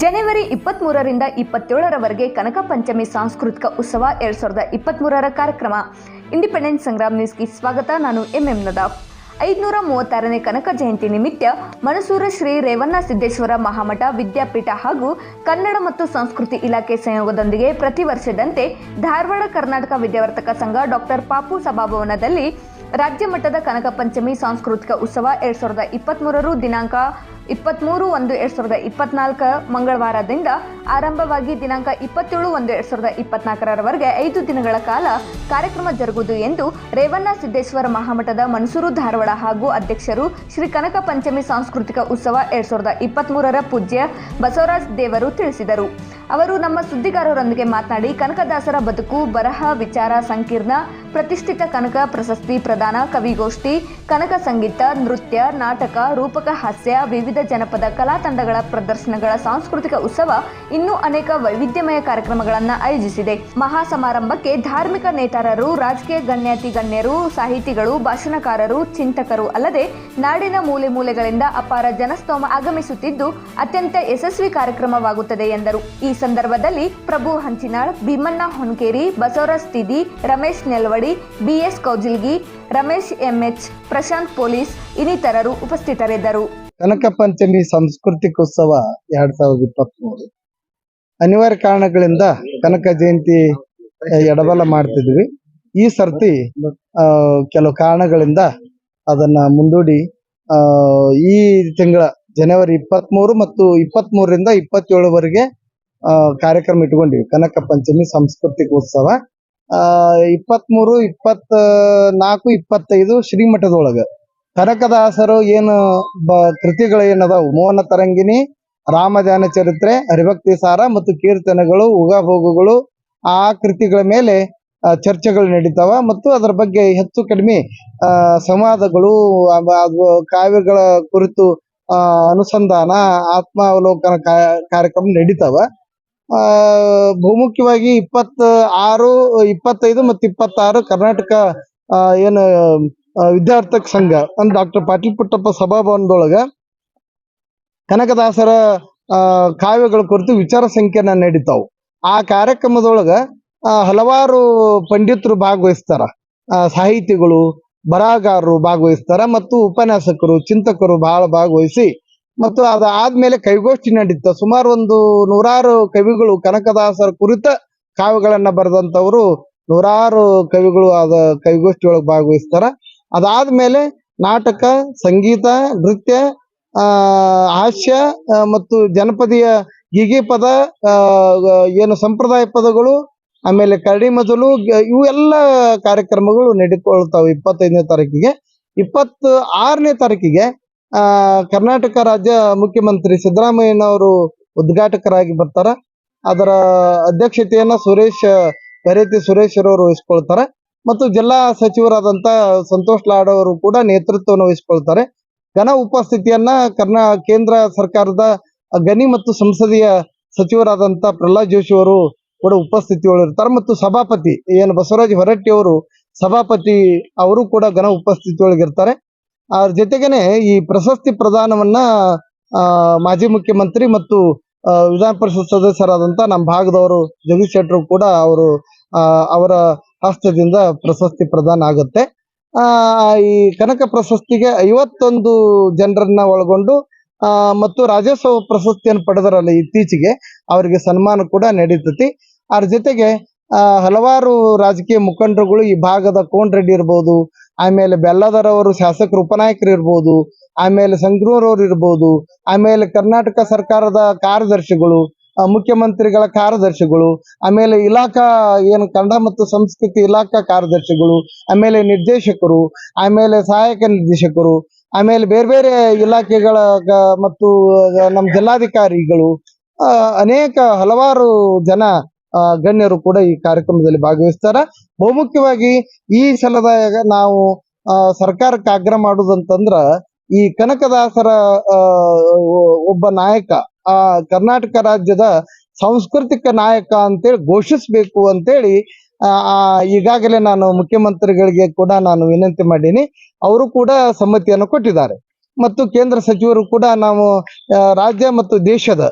ಜನವರಿ ಇಪ್ಪತ್ತ್ಮೂರರಿಂದ ಇಪ್ಪತ್ತೇಳರವರೆಗೆ ಕನಕ ಪಂಚಮಿ ಸಾಂಸ್ಕೃತಿಕ ಉತ್ಸವ ಎರಡ್ ಸಾವಿರದ ಇಪ್ಪತ್ತ್ಮೂರರ ಕಾರ್ಯಕ್ರಮ. ಇಂಡಿಪೆಂಡೆನ್ಸ್ ಸಂಗ್ರಾಮ್ ನ್ಯೂಸ್ಗೆ ಸ್ವಾಗತ. ನಾನು ಎಂ ಎಂ ನದಾಫ್ ಐದುನೂರ ಮೂವತ್ತಾರನೇ ಕನಕ ಜಯಂತಿ ನಿಮಿತ್ತ ಮಣಸೂರು ಶ್ರೀ ರೇವಣ್ಣ ಸಿದ್ದೇಶ್ವರ ಮಹಾಮಠ ವಿದ್ಯಾಪೀಠ ಹಾಗೂ ಕನ್ನಡ ಮತ್ತು ಸಂಸ್ಕೃತಿ ಇಲಾಖೆ ಸಂಯೋಗದೊಂದಿಗೆ ಪ್ರತಿ ವರ್ಷದಂತೆ ಧಾರವಾಡ ಕರ್ನಾಟಕ ವಿದ್ಯಾವರ್ತಕ ಸಂಘ ಡಾಕ್ಟರ್ ಪಾಪು ಸಭಾಭವನದಲ್ಲಿ ರಾಜ್ಯ ಮಟ್ಟದ ಕನಕ ಪಂಚಮಿ ಸಾಂಸ್ಕೃತಿಕ ಉತ್ಸವ ಎರಡ್ ಸಾವಿರದ ದಿನಾಂಕ ಇಪ್ಪತ್ತ್ಮೂರು ಒಂದು ಎರಡು ಸಾವಿರದ ಇಪ್ಪತ್ನಾಲ್ಕ ಮಂಗಳವಾರದಿಂದ ಆರಂಭವಾಗಿ ದಿನಾಂಕ ಇಪ್ಪತ್ತೇಳು ಒಂದು ಎರಡು ಸಾವಿರದ ಇಪ್ಪತ್ನಾಲ್ಕರವರೆಗೆ ಐದು ದಿನಗಳ ಕಾಲ ಕಾರ್ಯಕ್ರಮ ಜರುಗುವುದು ಎಂದು ರೇವಣ್ಣ ಸಿದ್ದೇಶ್ವರ ಮಹಾಮಠದ ಮನ್ಸೂರು ಧಾರವಾಡ ಹಾಗೂ ಅಧ್ಯಕ್ಷರು ಶ್ರೀ ಕನಕ ಪಂಚಮಿ ಸಾಂಸ್ಕೃತಿಕ ಉತ್ಸವ ಎರಡು ಸಾವಿರದ ಇಪ್ಪತ್ತ್ಮೂರರ ಪೂಜ್ಯ ಬಸವರಾಜ್ ದೇವರು ತಿಳಿಸಿದರು. ಅವರು ನಮ್ಮ ಸುದ್ದಿಗಾರರೊಂದಿಗೆ ಮಾತನಾಡಿ, ಕನಕದಾಸರ ಬದುಕು, ಬರಹ, ವಿಚಾರ ಸಂಕೀರ್ಣ, ಪ್ರತಿಷ್ಠಿತ ಕನಕ ಪ್ರಶಸ್ತಿ ಪ್ರದಾನ, ಕವಿಗೋಷ್ಠಿ, ಕನಕ ಸಂಗೀತ, ನೃತ್ಯ, ನಾಟಕ, ರೂಪಕ ಹಾಸ್ಯ, ವಿವಿಧ ಜನಪದ ಕಲಾ ತಂಡಗಳ ಪ್ರದರ್ಶನಗಳ ಸಾಂಸ್ಕೃತಿಕ ಉತ್ಸವ ಇನ್ನೂ ಅನೇಕ ವೈವಿಧ್ಯಮಯ ಕಾರ್ಯಕ್ರಮಗಳನ್ನು ಆಯೋಜಿಸಿದೆ. ಮಹಾ ಸಮಾರಂಭಕ್ಕೆ ಧಾರ್ಮಿಕ ನೇತಾರರು, ರಾಜಕೀಯ ಗಣ್ಯಾತಿ ಗಣ್ಯರು, ಸಾಹಿತಿಗಳು, ಭಾಷಣಕಾರರು, ಚಿಂತಕರು ಅಲ್ಲದೆ ನಾಡಿನ ಮೂಲೆ ಮೂಲೆಗಳಿಂದ ಅಪಾರ ಜನಸ್ತೋಮ ಆಗಮಿಸುತ್ತಿದ್ದು, ಅತ್ಯಂತ ಯಶಸ್ವಿ ಕಾರ್ಯಕ್ರಮವಾಗುತ್ತದೆ ಎಂದರು. ಈ ಸಂದರ್ಭದಲ್ಲಿ Prabhu Hanchinal, Bhimanna Honkeri, Basavaraj Tidi, Ramesh Nelvadi, BS Kaujilgi, Ramesh MH, Prashant police ಇನ್ನಿತರರು ಉಪಸ್ಥಿತರಿದ್ದರು. ಕನಕ ಪಂಚಮಿ ಸಾಂಸ್ಕೃತಿಕೋತ್ಸವ ಎರಡ್ ಸಾವಿರದ ಇಪ್ಪತ್ಮೂರು. ಅನಿವಾರ್ಯ ಕಾರಣಗಳಿಂದ ಕನಕ ಜಯಂತಿ ಎಡಬಲ ಮಾಡ್ತಿದ್ವಿ. ಈ ಸರ್ತಿ ಕೆಲವು ಕಾರಣಗಳಿಂದ ಅದನ್ನ ಮುಂದೂಡಿ ಈ ತಿಂಗಳ ಜನವರಿ ಇಪ್ಪತ್ತ್ ಮೂರು ಮತ್ತು ಇಪ್ಪತ್ತ್ ಮೂರರಿಂದ ಇಪ್ಪತ್ತೇಳವರೆಗೆ ಕಾರ್ಯಕ್ರಮ ಇಟ್ಕೊಂಡಿವಿ. ಕನಕ ಪಂಚಮಿ ಸಾಂಸ್ಕೃತಿಕ ಉತ್ಸವ. ಆ ಇಪ್ಪತ್ತ್ ಮೂರು ಇಪ್ಪತ್ತ ನಾಲ್ಕು ಇಪ್ಪತ್ತೈದು ಶ್ರೀಮಠದೊಳಗ. ಕನಕದಾಸರು ಏನು ಬ, ಕೃತಿಗಳು ಏನದಾವು? ಮೋಹನ ತರಂಗಿಣಿ ರಾಮಧ್ಯಾನ ಚರಿತ್ರೆ, ಹರಿಭಕ್ತಿ ಸಾರ ಮತ್ತು ಕೀರ್ತನೆಗಳು ಉಗಭೋಗಗಳು ಆ ಕೃತಿಗಳ ಮೇಲೆ ಚರ್ಚೆಗಳು ನಡೀತಾವ ಮತ್ತು ಅದರ ಬಗ್ಗೆ ಹೆಚ್ಚು ಕಡಿಮೆ ಸಂವಾದಗಳು ಕಾವ್ಯಗಳ ಕುರಿತು ಅನುಸಂಧಾನ, ಆತ್ಮಾವಲೋಕನ ಕಾರ್ಯಕ್ರಮ ನಡೀತಾವ. ಬಹುಮುಖ್ಯವಾಗಿ ಇಪ್ಪತ್ತ ಆರು ಇಪ್ಪತ್ತೈದು ಮತ್ತು ಇಪ್ಪತ್ತಾರು ಕರ್ನಾಟಕ ಏನು ವಿದ್ಯಾರ್ಥಕ ಸಂಘ ಅಂದ್ ಡಾಕ್ಟರ್ ಪಾಟೀಲ್ ಪುಟ್ಟಪ್ಪ ಸಭಾಭವನದೊಳಗ ಕನಕದಾಸರ ಕಾವ್ಯಗಳ ಕುರಿತು ವಿಚಾರ ಸಂಖ್ಯೆನ ನಡೀತಾವು. ಆ ಕಾರ್ಯಕ್ರಮದೊಳಗ ಹಲವಾರು ಪಂಡಿತರು ಭಾಗವಹಿಸ್ತಾರ. ಸಾಹಿತಿಗಳು, ಬರಹಗಾರರು ಭಾಗವಹಿಸ್ತಾರ ಮತ್ತು ಉಪನ್ಯಾಸಕರು, ಚಿಂತಕರು ಬಹಳ ಭಾಗವಹಿಸಿ ಮತ್ತು ಅದಾದ್ಮೇಲೆ ಕವಿಗೋಷ್ಠಿ ನಡೀತ. ಸುಮಾರು ಒಂದು ನೂರಾರು ಕವಿಗಳು ಕನಕದಾಸರ ಕುರಿತ ಕಾವ್ಯಗಳನ್ನ ಬರೆದಂತವರು ನೂರಾರು ಕವಿಗಳು ಅದ ಕವಿಗೋಷ್ಠಿ ಒಳಗೆ ಭಾಗವಹಿಸ್ತಾರ. ಅದಾದ್ಮೇಲೆ ನಾಟಕ, ಸಂಗೀತ, ನೃತ್ಯ, ಆ, ಹಾಸ್ಯ ಮತ್ತು ಜನಪದೀಯ ಗೀಗಿ ಪದ ಏನು ಸಂಪ್ರದಾಯ ಪದಗಳು, ಆಮೇಲೆ ಕರಡಿ ಮಜಲು ಇವು ಎಲ್ಲ ಕಾರ್ಯಕ್ರಮಗಳು ನಡೆದುಕೊಳ್ತಾವೆ ಇಪ್ಪತ್ತೈದನೇ ತಾರೀಕಿಗೆ. ಇಪ್ಪತ್ತ ಆರನೇ ತಾರೀಕಿಗೆ ಆ, ಕರ್ನಾಟಕ ರಾಜ್ಯ ಮುಖ್ಯಮಂತ್ರಿ ಸಿದ್ದರಾಮಯ್ಯನವರು ಉದ್ಘಾಟಕರಾಗಿ ಬರ್ತಾರ. ಅದರ ಅಧ್ಯಕ್ಷತೆಯನ್ನ ಸುರೇಶ್ ಕರೇತಿ ಸುರೇಶ್ ಅವರು ವಹಿಸ್ಕೊಳ್ತಾರೆ. ಮತ್ತು ಜಿಲ್ಲಾ ಸಚಿವರಾದಂತ ಸಂತೋಷ್ ಲಾಡ್ ಅವರು ಕೂಡ ನೇತೃತ್ವವನ್ನು ವಹಿಸ್ಕೊಳ್ತಾರೆ. ಘನ ಉಪಸ್ಥಿತಿಯನ್ನ ಕರ್ನಾ, ಕೇಂದ್ರ ಸರ್ಕಾರದ ಗಣಿ ಮತ್ತು ಸಂಸದೀಯ ಸಚಿವರಾದಂತ ಪ್ರಹ್ಲಾದ್ ಜೋಶಿ ಅವರು ಕೂಡ ಉಪಸ್ಥಿತಿಯೊಳಿರ್ತಾರೆ ಮತ್ತು ಸಭಾಪತಿ ಏನು ಬಸವರಾಜ ಹೊರಟ್ಟಿ ಅವರು ಸಭಾಪತಿ ಅವರು ಕೂಡ ಘನ ಉಪಸ್ಥಿತಿಯೊಳಗಿರ್ತಾರೆ ಅದ್ರ ಜೊತೆಗೇನೆ ಈ ಪ್ರಶಸ್ತಿ ಪ್ರದಾನವನ್ನ ಮಾಜಿ ಮುಖ್ಯಮಂತ್ರಿ ಮತ್ತು ವಿಧಾನ ಪರಿಷತ್ ಸದಸ್ಯರಾದಂತ ನಮ್ಮ ಭಾಗದವರು ಜಗದೀಶ್ ಶೆಟ್ಟರು ಕೂಡ ಅವರು ಅವರ ಹಸ್ತದಿಂದ ಪ್ರಶಸ್ತಿ ಪ್ರದಾನ ಆಗುತ್ತೆ. ಆ, ಈ ಕನಕ ಪ್ರಶಸ್ತಿಗೆ ಐವತ್ತೊಂದು ಜನರನ್ನ ಒಳಗೊಂಡು ಮತ್ತು ರಾಜ್ಯೋತ್ಸವ ಪ್ರಶಸ್ತಿಯನ್ನು ಪಡೆದರಲ್ಲ ಇತ್ತೀಚೆಗೆ ಅವರಿಗೆ ಸನ್ಮಾನ ಕೂಡ ನಡೀತತಿ. ಅದ್ರ ಜೊತೆಗೆ ಹಲವಾರು ರಾಜಕೀಯ ಮುಖಂಡರುಗಳು ಈ ಭಾಗದ ಕೋನ್ ರೆಡ್ಡಿ ಇರ್ಬೋದು ಆಮೇಲೆ ಬೆಲ್ಲದರವರು ಶಾಸಕರು ಉಪನಾಯಕರು ಇರ್ಬೋದು, ಆಮೇಲೆ ಸಂಗ್ರೂರವ್ರು ಇರ್ಬೋದು, ಆಮೇಲೆ ಕರ್ನಾಟಕ ಸರ್ಕಾರದ ಕಾರ್ಯದರ್ಶಿಗಳು ಮುಖ್ಯಮಂತ್ರಿಗಳ ಕಾರ್ಯದರ್ಶಿಗಳು, ಆಮೇಲೆ ಇಲಾಖಾ ಏನು ಕನ್ನಡ ಮತ್ತು ಸಂಸ್ಕೃತಿ ಇಲಾಖಾ ಕಾರ್ಯದರ್ಶಿಗಳು, ಆಮೇಲೆ ನಿರ್ದೇಶಕರು, ಆಮೇಲೆ ಸಹಾಯಕ ನಿರ್ದೇಶಕರು, ಆಮೇಲೆ ಬೇರೆ ಬೇರೆ ಇಲಾಖೆಗಳ ಮತ್ತು ನಮ್ಮ ಜಿಲ್ಲಾಧಿಕಾರಿಗಳು ಅನೇಕ ಹಲವಾರು ಜನ ಗಣ್ಯರು ಕೂಡ ಈ ಕಾರ್ಯಕ್ರಮದಲ್ಲಿ ಭಾಗವಹಿಸ್ತಾರ. ಬಹುಮುಖ್ಯವಾಗಿ ಈ ಸಲದ ನಾವು ಸರ್ಕಾರಕ್ಕೆ ಆಗ್ರಹ ಮಾಡುದಂತಂದ್ರ ಈ ಕನಕದಾಸರ ಒಬ್ಬ ನಾಯಕ ಆ ಕರ್ನಾಟಕ ರಾಜ್ಯದ ಸಾಂಸ್ಕೃತಿಕ ನಾಯಕ ಅಂತೇಳಿ ಘೋಷಿಸಬೇಕು ಅಂತೇಳಿ ಆ, ಈಗಾಗಲೇ ನಾನು ಮುಖ್ಯಮಂತ್ರಿಗಳಿಗೆ ಕೂಡ ನಾನು ವಿನಂತಿ ಮಾಡೀನಿ. ಅವರು ಕೂಡ ಸಮ್ಮತಿಯನ್ನು ಕೊಟ್ಟಿದ್ದಾರೆ. ಮತ್ತು ಕೇಂದ್ರ ಸಚಿವರು ಕೂಡ ನಾವು ರಾಜ್ಯ ಮತ್ತು ದೇಶದ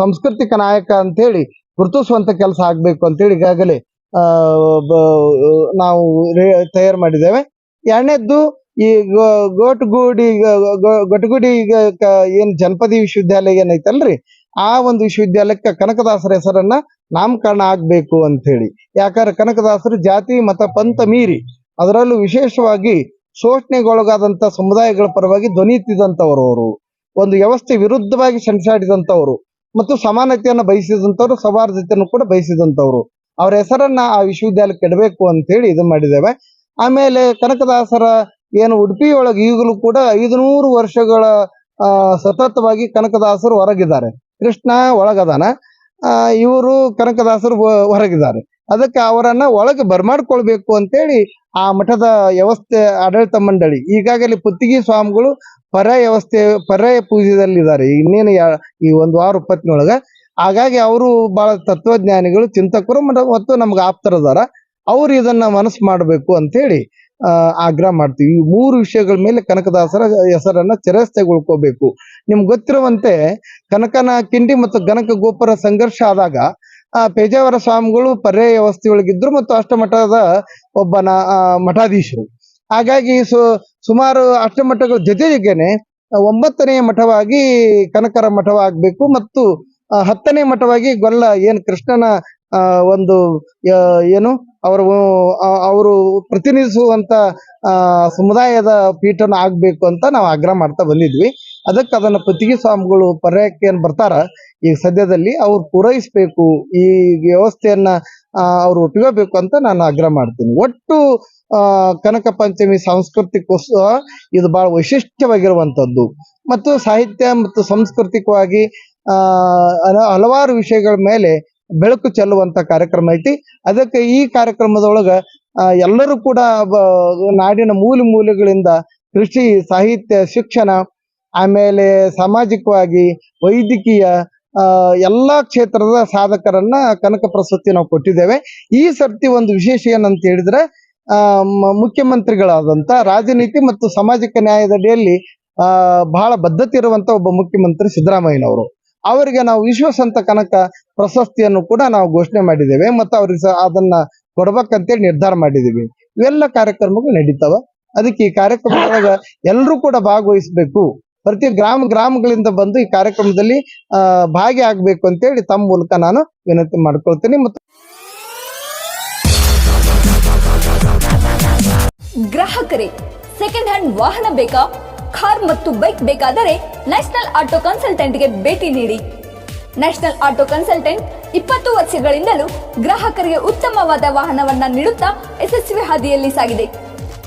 ಸಾಂಸ್ಕೃತಿಕ ನಾಯಕ ಅಂತ ಹೇಳಿ ಗುರುತಿಸುವಂತ ಕೆಲಸ ಆಗ್ಬೇಕು ಅಂತೇಳಿ ಈಗಾಗಲೇ ನಾವು ತಯಾರು ಮಾಡಿದ್ದೇವೆ. ಎರಡನೇದ್ದು ಈ ಗೋಟ್ಗೂಡಿ ಗೋಟಗುಡಿ ಏನ್ ಜನಪದಿ ವಿಶ್ವವಿದ್ಯಾಲಯ ಏನೈತಲ್ರಿ, ಆ ಒಂದು ವಿಶ್ವವಿದ್ಯಾಲಯಕ್ಕೆ ಕನಕದಾಸರ ಹೆಸರನ್ನ ನಾಮಕರಣ ಆಗ್ಬೇಕು ಅಂತ ಹೇಳಿ ಯಾಕಂದ್ರೆ ಕನಕದಾಸರು ಜಾತಿ, ಮತ, ಪಂಥ ಮೀರಿ, ಅದರಲ್ಲೂ ವಿಶೇಷವಾಗಿ ಶೋಷಣೆಗೊಳಗಾದಂತ ಸಮುದಾಯಗಳ ಪರವಾಗಿ ಧ್ವನಿ ಎತ್ತಿದಂತವರು ಅವರು. ಒಂದು ವ್ಯವಸ್ಥೆ ವಿರುದ್ಧವಾಗಿ ಸಂಚಾಡಿದಂತವರು ಮತ್ತು ಸಮಾನತೆಯನ್ನ ಬಯಸಿದಂತವರು, ಸೌಹಾರ್ದತೆಯನ್ನು ಕೂಡ ಬಯಸಿದಂತವರು. ಅವರ ಹೆಸರನ್ನ ಆ ವಿಶ್ವವಿದ್ಯಾಲಯಕ್ಕೆ ಇಡಬೇಕು ಅಂತ ಹೇಳಿ ಇದು ಮಾಡಿದ್ದೇವೆ. ಆಮೇಲೆ ಕನಕದಾಸರ ಏನು ಉಡುಪಿ ಒಳಗೆ ಈಗಲೂ ಕೂಡ ಐದುನೂರು ವರ್ಷಗಳ ಸತತವಾಗಿ ಕನಕದಾಸರು ಹೊರಗಿದ್ದಾರೆ. ಕೃಷ್ಣ ಒಳಗದಾನ. ಇವರು ಕನಕದಾಸರು ಹೊರಗಿದ್ದಾರೆ. ಅದಕ್ಕೆ ಅವರನ್ನ ಒಳಗೆ ಬರ್ಮಾಡ್ಕೊಳ್ಬೇಕು ಅಂತೇಳಿ ಆ ಮಠದ ವ್ಯವಸ್ಥೆ ಆಡಳಿತ ಮಂಡಳಿ, ಈಗಾಗಲೇ ಪುತ್ತಿಗೆ ಸ್ವಾಮಿಗಳು ಪರ್ಯಾಯ ವ್ಯವಸ್ಥೆ ಪರ್ಯಾಯ ಪೂಜೆದಲ್ಲಿದ್ದಾರೆ ಇನ್ನೇನು ಈ ಒಂದು ವಾರ ಇಪ್ಪತ್ತಿನೊಳಗ ಹಾಗಾಗಿ ಅವರು ಬಹಳ ತತ್ವಜ್ಞಾನಿಗಳು, ಚಿಂತಕರು ಮತ್ತು ನಮ್ಗೆ ಆಪ್ತರದಾರ ಅವ್ರು ಇದನ್ನ ಮನಸ್ಸು ಮಾಡಬೇಕು ಅಂತೇಳಿ ಆಗ್ರಹ ಮಾಡ್ತೀವಿ. ಈ ಮೂರು ವಿಷಯಗಳ ಮೇಲೆ ಕನಕದಾಸರ ಹೆಸರನ್ನ ಚಿರಸ್ಥೆಗೊಳ್ಕೋಬೇಕು. ನಿಮ್ಗೆ ಗೊತ್ತಿರುವಂತೆ ಕನಕನ, ಕಿಂಡಿ ಮತ್ತು ಗನಕ ಗೋಪುರ ಸಂಘರ್ಷ ಆದಾಗ ಆ ಪೇಜಾವರ ಸ್ವಾಮಿಗಳು ಪರ್ಯಾಯ ವ್ಯವಸ್ಥೆಯೊಳಗಿದ್ರು ಮತ್ತು ಅಷ್ಟಮಠದ ಒಬ್ಬನ ಆ, ಮಠಾಧೀಶರು. ಹಾಗಾಗಿ ಸು ಸುಮಾರು ಅಷ್ಟಮಠಗಳ ಜೊತೆ ಜೊತೆಗೇನೆ ಒಂಬತ್ತನೆಯ ಮಠವಾಗಿ ಕನಕರ ಮಠವಾಗಬೇಕು ಮತ್ತು ಹತ್ತನೇ ಮಠವಾಗಿ ಗೊಲ್ಲ ಏನು ಕೃಷ್ಣನ ಒಂದು ಏನು ಅವರು ಅವರು ಪ್ರತಿನಿಧಿಸುವಂತ ಸಮುದಾಯದ ಪೀಠನ ಆಗ್ಬೇಕು ಅಂತ ನಾವು ಆಗ್ರಹ ಮಾಡ್ತಾ ಬಂದಿದ್ವಿ. ಅದಕ್ಕೆ ಅದನ್ನ ಪತಿಗೆ ಸ್ವಾಮಿಗಳು ಪರ್ಯಾಯಕ್ಕೆ ಏನ್ ಬರ್ತಾರ ಈಗ ಸದ್ಯದಲ್ಲಿ ಅವ್ರು ಪೂರೈಸಬೇಕು, ಈ ವ್ಯವಸ್ಥೆಯನ್ನ ಅವ್ರು ಒಪ್ಪಿಕೋಬೇಕು ಅಂತ ನಾನು ಆಗ್ರಹ ಮಾಡ್ತೀನಿ. ಒಟ್ಟು ಕನಕ ಪಂಚಮಿ ಸಾಂಸ್ಕೃತಿಕೋತ್ಸವ ಇದು ಬಹಳ ವೈಶಿಷ್ಟ್ಯವಾಗಿರುವಂತದ್ದು ಮತ್ತು ಸಾಹಿತ್ಯ ಮತ್ತು ಸಾಂಸ್ಕೃತಿಕವಾಗಿ ಹಲವಾರು ವಿಷಯಗಳ ಮೇಲೆ ಬೆಳಕು ಚೆಲ್ಲುವಂತ ಕಾರ್ಯಕ್ರಮ ಐತಿ. ಅದಕ್ಕೆ ಈ ಕಾರ್ಯಕ್ರಮದೊಳಗ ಎಲ್ಲರೂ ಕೂಡ ನಾಡಿನ ಮೂಲೆ ಮೂಲೆಗಳಿಂದ ಕೃಷಿ, ಸಾಹಿತ್ಯ, ಶಿಕ್ಷಣ, ಆಮೇಲೆ ಸಾಮಾಜಿಕವಾಗಿ, ವೈದ್ಯಕೀಯ ಎಲ್ಲಾ ಕ್ಷೇತ್ರದ ಸಾಧಕರನ್ನ ಕನಕ ಪ್ರಶಸ್ತಿ ನಾವು ಕೊಟ್ಟಿದ್ದೇವೆ. ಈ ಸರ್ತಿ ಒಂದು ವಿಶೇಷ ಏನಂತ ಹೇಳಿದ್ರೆ ಮುಖ್ಯಮಂತ್ರಿಗಳಾದಂತ ರಾಜನೀತಿ ಮತ್ತು ಸಾಮಾಜಿಕ ನ್ಯಾಯದಡಿಯಲ್ಲಿ, ಆ, ಬಹಳ ಬದ್ಧತೆ ಇರುವಂತ ಒಬ್ಬ ಮುಖ್ಯಮಂತ್ರಿ ಸಿದ್ದರಾಮಯ್ಯನವರು. ಅವರಿಗೆ ನಾವು ವಿಶ್ವಸಂತ ಕನಕ ಪ್ರಶಸ್ತಿಯನ್ನು ಕೂಡ ನಾವು ಘೋಷಣೆ ಮಾಡಿದ್ದೇವೆ ಮತ್ತು ಅವ್ರಿಗೆ ಅದನ್ನ ಕೊಡ್ಬೇಕಂತೇಳಿ ನಿರ್ಧಾರ ಮಾಡಿದ್ದೀವಿ. ಇವೆಲ್ಲ ಕಾರ್ಯಕ್ರಮಗಳು ನಡೀತಾವ. ಅದಕ್ಕೆ ಈ ಕಾರ್ಯಕ್ರಮದೊಳಗ ಎಲ್ಲರೂ ಕೂಡ ಭಾಗವಹಿಸಬೇಕು. ಪ್ರತಿ ಗ್ರಾಮ ಗ್ರಾಮಗಳಿಂದ ಬಂದು ಈ ಕಾರ್ಯಕ್ರಮದಲ್ಲಿ ಭಾಗಿಯಾಗಬೇಕು ಅಂತೇಳಿ ತಮ್ಮ ಮೂಲಕ ನಾನು ವಿನಂತಿ ಮಾಡ್ಕೊಳ್ತೀನಿ ಮತ್ತು ಗ್ರಾಹಕರೇ ಸೆಕೆಂಡ್ ಹ್ಯಾಂಡ್ ವಾಹನ ಬೇಕಾ? ಕಾರ್ ಮತ್ತು ಬೈಕ್ ಬೇಕಾದರೆ ನ್ಯಾಷನಲ್ ಆಟೋ ಕನ್ಸಲ್ಟೆಂಟ್ಗೆ ಭೇಟಿ ನೀಡಿ. ನ್ಯಾಷನಲ್ ಆಟೋ ಕನ್ಸಲ್ಟೆಂಟ್ ಇಪ್ಪತ್ತು ವರ್ಷಗಳಿಂದಲೂ ಗ್ರಾಹಕರಿಗೆ ಉತ್ತಮವಾದ ವಾಹನವನ್ನ ನೀಡುತ್ತಾ ಯಶಸ್ವಿ ಹಾದಿಯಲ್ಲಿ ಸಾಗಿದೆ.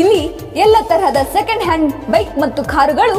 ಇಲ್ಲಿ ಎಲ್ಲ ತರಹದ ಸೆಕೆಂಡ್ ಹ್ಯಾಂಡ್ ಬೈಕ್ ಮತ್ತು ಕಾರುಗಳು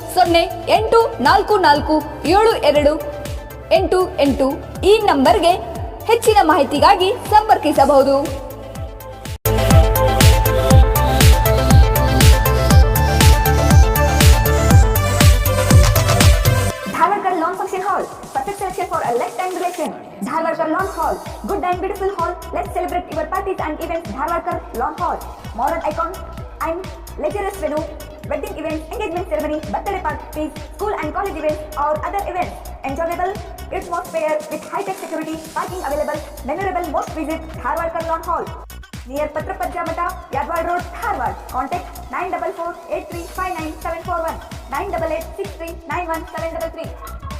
ಸೊನ್ನೆ ಎಂಟು ನಾಲ್ಕು ನಾಲ್ಕು ಏಳು ಎರಡು ಎಂಟು ಎಂಟು ಈ ನಂಬರ್ಗೆ ಹೆಚ್ಚಿನ ಮಾಹಿತಿಗಾಗಿ ಸಂಪರ್ಕಿಸಬಹುದು. Dharwadkar lawn hall perfection for left hall, good and beautiful hall. Left event Dharwadkar lawn hall. Mart account and ಲೇಟರ್ಸ್ venue Wedding events, engagement ceremony, birthday parties, school and college events or other events. Enjoyable atmosphere with high-tech security, parking available, memorable most visit Harvard Lawn Hall. Near Patrapajja Mata, Yadwad Road, Harvard. Contact 944 8359 741 988 63 91 733.